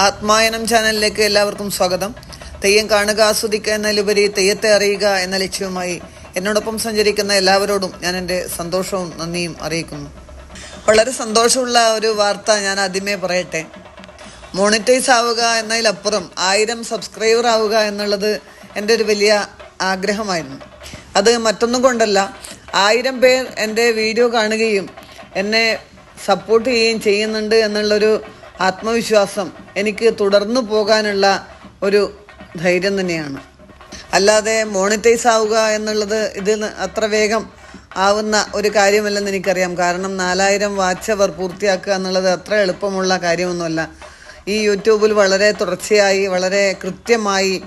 ആത്മായനം ചാനലിലേക്ക് എല്ലാവർക്കും സ്വാഗതം. തെയ്യം കാണുക ആസ്വദിക്കുക എന്നതിലുപരി തെയ്യത്തെ അറിയുക എന്ന ലക്ഷ്യവുമായി എന്നോടൊപ്പം സഞ്ചരിക്കുന്ന എല്ലാവരോടും ഞാൻ എന്റെ സന്തോഷവും നന്ദിയും അറിയിക്കുന്നു. വളരെ സന്തോഷമുള്ള ഒരു വാർത്ത ഞാൻ ആദ്യമേ പറയട്ടെ. മോണിറ്റൈസ് ആവുക എന്നതിലപ്പുറം ആയിരം സബ്സ്ക്രൈബർ ആവുക എന്നുള്ളത് എന്റെ ഒരു വലിയ ആഗ്രഹമായിരുന്നു. അത് മറ്റൊന്നും കൊണ്ടല്ല ആയിരം പേർ എന്റെ വീഡിയോ കാണുകയും എന്നെ സപ്പോർട്ട് ചെയ്യുകയും ചെയ്യുന്നുണ്ട് എന്നുള്ളൊരു ആത്മവിശ്വാസം എനിക്ക് തുടർന്നു പോകാനുള്ള ഒരു ധൈര്യം തന്നെയാണ്. അല്ലാതെ മോണിറ്റൈസ് ആവുക എന്നുള്ളത് ഇതിൽ അത്ര വേഗം ആവുന്ന ഒരു കാര്യമല്ലെന്ന് എനിക്കറിയാം. കാരണം നാലായിരം വാച്ച് അവർ പൂർത്തിയാക്കുക എന്നുള്ളത് അത്ര എളുപ്പമുള്ള കാര്യമൊന്നുമല്ല. ഈ യൂട്യൂബിൽ വളരെ തുടർച്ചയായി വളരെ കൃത്യമായി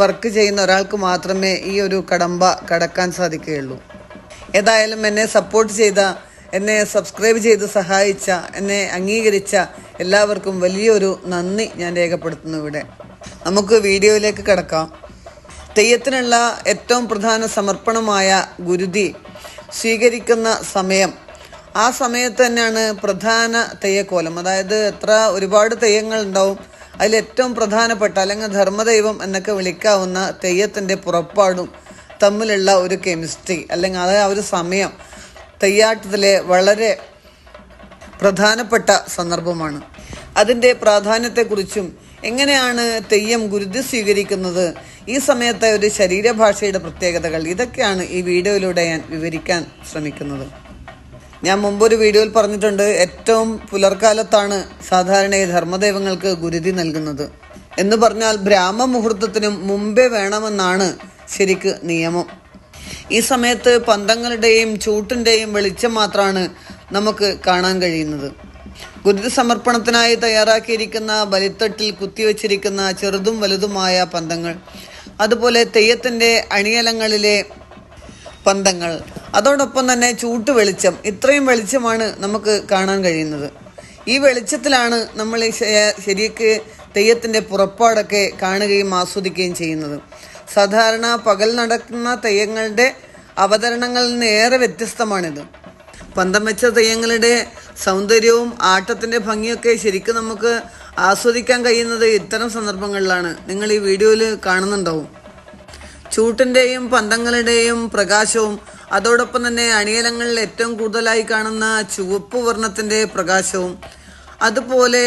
വർക്ക് ചെയ്യുന്ന ഒരാൾക്ക് മാത്രമേ ഈ ഒരു കടമ്പ കടക്കാൻ സാധിക്കുകയുള്ളൂ. ഏതായാലും എന്നെ സപ്പോർട്ട് ചെയ്ത എന്നെ സബ്സ്ക്രൈബ് ചെയ്ത് സഹായിച്ച എന്നെ അംഗീകരിച്ച എല്ലാവർക്കും വലിയൊരു നന്ദി ഞാൻ രേഖപ്പെടുത്തുന്നു ഇവിടെ. നമുക്ക് വീഡിയോയിലേക്ക് കിടക്കാം. തെയ്യത്തിനുള്ള ഏറ്റവും പ്രധാന സമർപ്പണമായ ഗുരുതി സ്വീകരിക്കുന്ന സമയം. ആ സമയത്ത് തന്നെയാണ് പ്രധാന തെയ്യക്കോലം. അതായത് എത്ര ഒരുപാട് തെയ്യങ്ങൾ ഉണ്ടാവും. അതിൽ ഏറ്റവും പ്രധാനപ്പെട്ട അല്ലെങ്കിൽ ധർമ്മദൈവം എന്നൊക്കെ വിളിക്കാവുന്ന തെയ്യത്തിന്റെ പുറപ്പാടും തമ്മിലുള്ള ഒരു കെമിസ്ട്രി അല്ലെങ്കിൽ അത് ആ ഒരു സമയം തെയ്യാട്ടത്തിലെ വളരെ പ്രധാനപ്പെട്ട സന്ദർഭമാണ്. അതിന്റെ പ്രാധാന്യത്തെക്കുറിച്ചും എങ്ങനെയാണ് തെയ്യം ഗുരുതി സ്വീകരിക്കുന്നത് ഈ സമയത്തെ ഒരു ശരീരഭാഷയുടെ പ്രത്യേകതകൾ ഇതൊക്കെയാണ് ഈ വീഡിയോയിലൂടെ ഞാൻ വിവരിക്കാൻ ശ്രമിക്കുന്നത്. ഞാൻ മുമ്പൊരു വീഡിയോയിൽ പറഞ്ഞിട്ടുണ്ട് ഏറ്റവും പുലർക്കാലത്താണ് സാധാരണ ധർമ്മദേവങ്ങൾക്ക് ഗുരുതി നൽകുന്നത്. എന്ന് പറഞ്ഞാൽ ബ്രാഹ്മ മുഹൂർത്തത്തിനും മുമ്പേ വേണമെന്നാണ് ശരിക്ക് നിയമം. ഈ സമയത്ത് പന്തങ്ങളുടെയും ചൂട്ടിന്റെയും വെളിച്ചം മാത്രമാണ് നമുക്ക് കാണാൻ കഴിയുന്നത്. ഗുരുതി സമർപ്പണത്തിനായി തയ്യാറാക്കിയിരിക്കുന്ന ബലിത്തട്ടിൽ കുത്തിവെച്ചിരിക്കുന്ന ചെറുതും വലുതുമായ പന്തങ്ങൾ അതുപോലെ തെയ്യത്തിന്റെ അണിയലങ്ങളിലെ പന്തങ്ങൾ അതോടൊപ്പം തന്നെ ചൂട്ട് വെളിച്ചം ഇത്രയും വെളിച്ചമാണ് നമുക്ക് കാണാൻ കഴിയുന്നത്. ഈ വെളിച്ചത്തിലാണ് നമ്മൾ ശരിക്ക് തെയ്യത്തിന്റെ പുറപ്പാടൊക്കെ കാണുകയും ആസ്വദിക്കുകയും ചെയ്യുന്നത്. സാധാരണ പകൽ നടക്കുന്ന തെയ്യങ്ങളുടെ അവതരണങ്ങളിൽ നിന്ന് ഏറെ വ്യത്യസ്തമാണിത്. പന്തം വെച്ച തെയ്യങ്ങളുടെ സൗന്ദര്യവും ആട്ടത്തിന്റെ ഭംഗിയൊക്കെ ശരിക്കും നമുക്ക് ആസ്വദിക്കാൻ കഴിയുന്നത് ഇത്തരം സന്ദർഭങ്ങളിലാണ്. നിങ്ങൾ ഈ വീഡിയോയിൽ കാണുന്നുണ്ടാവും. ചൂട്ടിന്റെയും പന്തങ്ങളുടെയും പ്രകാശവും അതോടൊപ്പം തന്നെ അണിയലങ്ങളിൽ ഏറ്റവും കൂടുതലായി കാണുന്ന ചുവപ്പ് വർണത്തിന്റെ പ്രകാശവും അതുപോലെ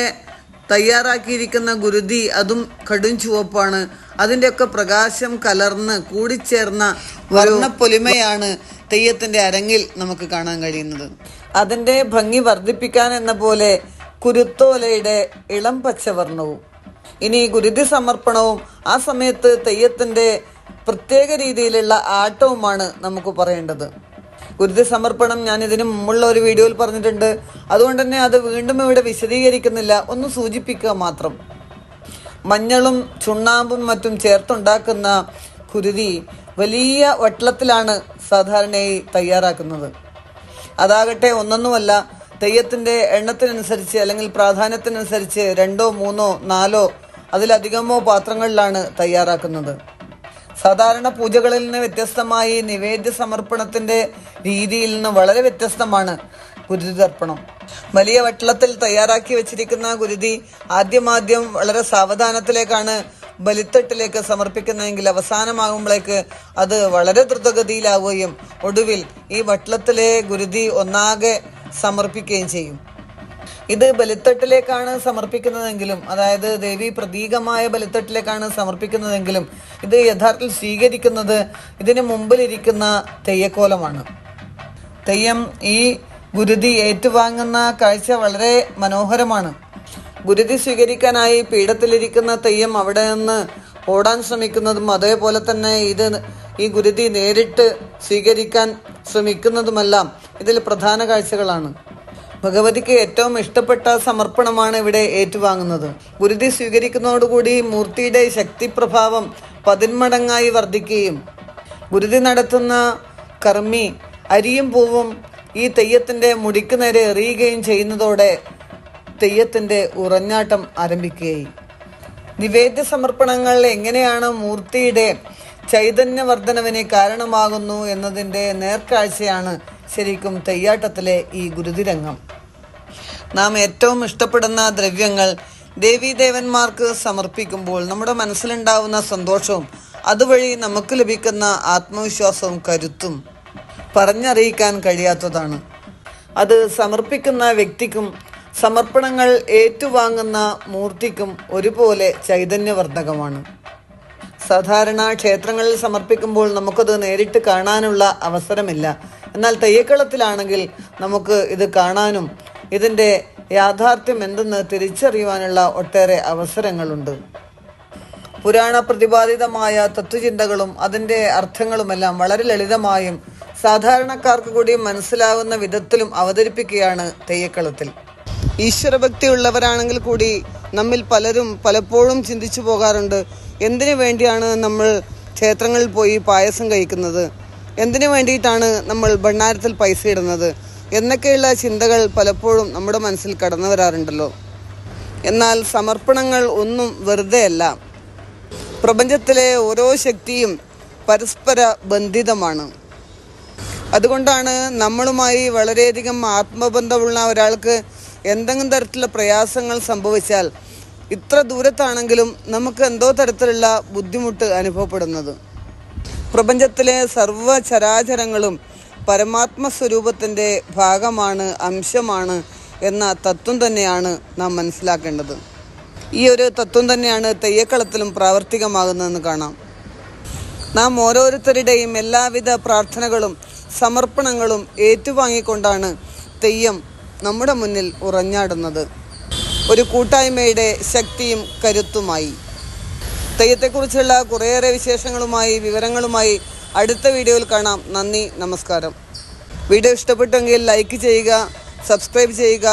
തയ്യാറാക്കിയിരിക്കുന്ന ഗുരുതി അതും കടും ചുവപ്പാണ്. അതിന്റെയൊക്കെ പ്രകാശം കലർന്ന് കൂടിച്ചേർന്ന വർണപ്പൊലിമയാണ് തെയ്യത്തിന്റെ അരങ്ങിൽ നമുക്ക് കാണാൻ കഴിയുന്നത്. അതിന്റെ ഭംഗി വർദ്ധിപ്പിക്കാൻ എന്ന പോലെ കുരുത്തോലയുടെ ഇളം പച്ചവർണവും ഇനി ഗുരുതി സമർപ്പണവും ആ സമയത്ത് തെയ്യത്തിന്റെ പ്രത്യേക രീതിയിലുള്ള ആട്ടവുമാണ് നമുക്ക് പറയേണ്ടത്. ഗുരുതി സമർപ്പണം ഞാൻ ഇതിനു മുമ്പുള്ള ഒരു വീഡിയോയിൽ പറഞ്ഞിട്ടുണ്ട്. അതുകൊണ്ട് തന്നെ അത് വീണ്ടും ഇവിടെ വിശദീകരിക്കുന്നില്ല. ഒന്ന് സൂചിപ്പിക്കുക മാത്രം. മഞ്ഞളും ചുണ്ണാമ്പും മറ്റും ചേർത്തുണ്ടാക്കുന്ന കുരുതി വലിയ വട്ടളത്തിലാണ് സാധാരണയായി തയ്യാറാക്കുന്നത്. അതാകട്ടെ ഒന്നൊന്നുമല്ല തെയ്യത്തിന്റെ എണ്ണത്തിനനുസരിച്ച് അല്ലെങ്കിൽ പ്രാധാന്യത്തിനനുസരിച്ച് രണ്ടോ മൂന്നോ നാലോ അതിലധികമോ പാത്രങ്ങളിലാണ് തയ്യാറാക്കുന്നത്. സാധാരണ പൂജകളിൽ നിന്ന് വ്യത്യസ്തമായി നിവേദ്യ സമർപ്പണത്തിന്റെ രീതിയിൽ നിന്ന് വളരെ വ്യത്യസ്തമാണ് ഗുരുതി തർപ്പണം. വലിയ വട്ടളത്തിൽ തയ്യാറാക്കി വെച്ചിരിക്കുന്ന ഗുരുതി ആദ്യമാദ്യം വളരെ സാവധാനത്തിലേക്കാണ് ബലിത്തട്ടിലേക്ക് സമർപ്പിക്കുന്നതെങ്കിൽ അവസാനമാകുമ്പോഴേക്ക് അത് വളരെ ദ്രുതഗതിയിലാവുകയും ഒടുവിൽ ഈ വട്ടളത്തിലെ ഗുരുതി ഒന്നാകെ സമർപ്പിക്കുകയും ചെയ്യും. ഇത് ബലിത്തട്ടിലേക്കാണ് സമർപ്പിക്കുന്നതെങ്കിലും അതായത് ദേവി പ്രതീകമായ ബലിത്തട്ടിലേക്കാണ് സമർപ്പിക്കുന്നതെങ്കിലും ഇത് യഥാർത്ഥത്തിൽ സ്വീകരിക്കുന്നത് ഇതിന് മുമ്പിലിരിക്കുന്ന തെയ്യക്കോലമാണ്. തെയ്യം ഈ ഗുരുതി ഏറ്റുവാങ്ങുന്ന കാഴ്ച വളരെ മനോഹരമാണ്. ഗുരുതി സ്വീകരിക്കാനായി പീഠത്തിലിരിക്കുന്ന തെയ്യം അവിടെ നിന്ന് ഓടാൻ ശ്രമിക്കുന്നതും അതേപോലെ തന്നെ ഇത് ഈ ഗുരുതി നേരിട്ട് സ്വീകരിക്കാൻ ശ്രമിക്കുന്നതുമെല്ലാം ഇതിൽ പ്രധാന കാഴ്ചകളാണ്. ഭഗവതിക്ക് ഏറ്റവും ഇഷ്ടപ്പെട്ട സമർപ്പണമാണ് ഇവിടെ ഏറ്റുവാങ്ങുന്നത്. ഗുരുതി സ്വീകരിക്കുന്നതോടുകൂടി മൂർത്തിയുടെ ശക്തിപ്രഭാവം പതിന്മടങ്ങായി വർദ്ധിക്കുകയും ഗുരുതി നടത്തുന്ന കർമ്മി അരിയും പൂവും ഈ തെയ്യത്തിന്റെ മുടിക്ക് നേരെ എറിയുകയും ചെയ്യുന്നതോടെ തെയ്യത്തിന്റെ ഉറഞ്ഞാട്ടം ആരംഭിക്കുകയായി നിവേദ്യ സമർപ്പണങ്ങൾ എങ്ങനെയാണ് മൂർത്തിയുടെ ചൈതന്യവർദ്ധനവിന് കാരണമാകുന്നു എന്നതിന്റെ നേർക്കാഴ്ചയാണ് ശരിക്കും തെയ്യാട്ടത്തിലെ ഈ ഗുരുതിരംഗം. നാം ഏറ്റവും ഇഷ്ടപ്പെടുന്ന ദ്രവ്യങ്ങൾ ദേവീദേവന്മാർക്ക് സമർപ്പിക്കുമ്പോൾ നമ്മുടെ മനസ്സിലുണ്ടാവുന്ന സന്തോഷവും അതുവഴി നമുക്ക് ലഭിക്കുന്ന ആത്മവിശ്വാസവും കരുത്തും പറഞ്ഞറിയിക്കാൻ കഴിയാത്തതാണ്. അത് സമർപ്പിക്കുന്ന വ്യക്തിക്കും സമർപ്പണങ്ങൾ ഏറ്റുവാങ്ങുന്ന മൂർത്തിക്കും ഒരുപോലെ ചൈതന്യവർദ്ധകമാണ്. സാധാരണ ക്ഷേത്രങ്ങളിൽ സമർപ്പിക്കുമ്പോൾ നമുക്കത് നേരിട്ട് കാണാനുള്ള അവസരമില്ല. എന്നാൽ തെയ്യക്കളത്തിലാണെങ്കിൽ നമുക്ക് ഇത് കാണാനും ഇതിന്റെ യാഥാർത്ഥ്യം എന്തെന്ന് തിരിച്ചറിയുവാനുള്ള ഒട്ടേറെ അവസരങ്ങളുണ്ട്. പുരാണ പ്രതിപാദിതമായ തത്വചിന്തകളും അതിന്റെ അർത്ഥങ്ങളുമെല്ലാം വളരെ ലളിതമായും സാധാരണക്കാർക്ക് കൂടി മനസ്സിലാവുന്ന വിധത്തിലും അവതരിപ്പിക്കുകയാണ് തെയ്യക്കളത്തിൽ. ഈശ്വരഭക്തിയുള്ളവരാണെങ്കിൽ കൂടി നമ്മിൽ പലരും പലപ്പോഴും ചിന്തിച്ചു പോകാറുണ്ട്. എന്തിനു വേണ്ടിയാണ് നമ്മൾ ക്ഷേത്രങ്ങളിൽ പോയി പായസം കഴിക്കുന്നത്? എന്തിനു വേണ്ടിയിട്ടാണ് നമ്മൾ ഭണ്ണാരത്തിൽ പൈസ ഇടുന്നത്? എന്നൊക്കെയുള്ള ചിന്തകൾ പലപ്പോഴും നമ്മുടെ മനസ്സിൽ കടന്നു വരാറുണ്ടല്ലോ. എന്നാൽ സമർപ്പണങ്ങൾ ഒന്നും വെറുതെയല്ല. പ്രപഞ്ചത്തിലെ ഓരോ ശക്തിയും പരസ്പര ബന്ധിതമാണ്. അതുകൊണ്ടാണ് നമ്മളുമായി വളരെയധികം ആത്മബന്ധമുള്ള ഒരാൾക്ക് എന്തെങ്കിലും തരത്തിലുള്ള പ്രയാസങ്ങൾ സംഭവിച്ചാൽ ഇത്ര ദൂരത്താണെങ്കിലും നമുക്ക് എന്തോ തരത്തിലുള്ള ബുദ്ധിമുട്ട് അനുഭവപ്പെടുന്നത്. പ്രപഞ്ചത്തിലെ സർവ ചരാചരങ്ങളും പരമാത്മ സ്വരൂപത്തിന്റെ ഭാഗമാണ് അംശമാണ് എന്ന തത്വം തന്നെയാണ് നാം മനസ്സിലാക്കേണ്ടത്. ഈ ഒരു തത്വം തന്നെയാണ് തെയ്യക്കളത്തിലും പ്രാവർത്തികമാകുന്നതെന്ന് കാണാം. നാം ഓരോരുത്തരുടെയും എല്ലാവിധ പ്രാർത്ഥനകളും സമർപ്പണങ്ങളും ഏറ്റുവാങ്ങിക്കൊണ്ടാണ് തെയ്യം നമ്മുടെ മുന്നിൽ ഉറഞ്ഞാടുന്നത് ഒരു കൂട്ടായ്മയുടെ ശക്തിയും കരുത്തുമായി. തെയ്യത്തെക്കുറിച്ചുള്ള കുറേയേറെ വിശേഷങ്ങളുമായി വിവരങ്ങളുമായി അടുത്ത വീഡിയോയിൽ കാണാം. നന്ദി നമസ്കാരം. വീഡിയോ ഇഷ്ടപ്പെട്ടെങ്കിൽ ലൈക്ക് ചെയ്യുക സബ്സ്ക്രൈബ് ചെയ്യുക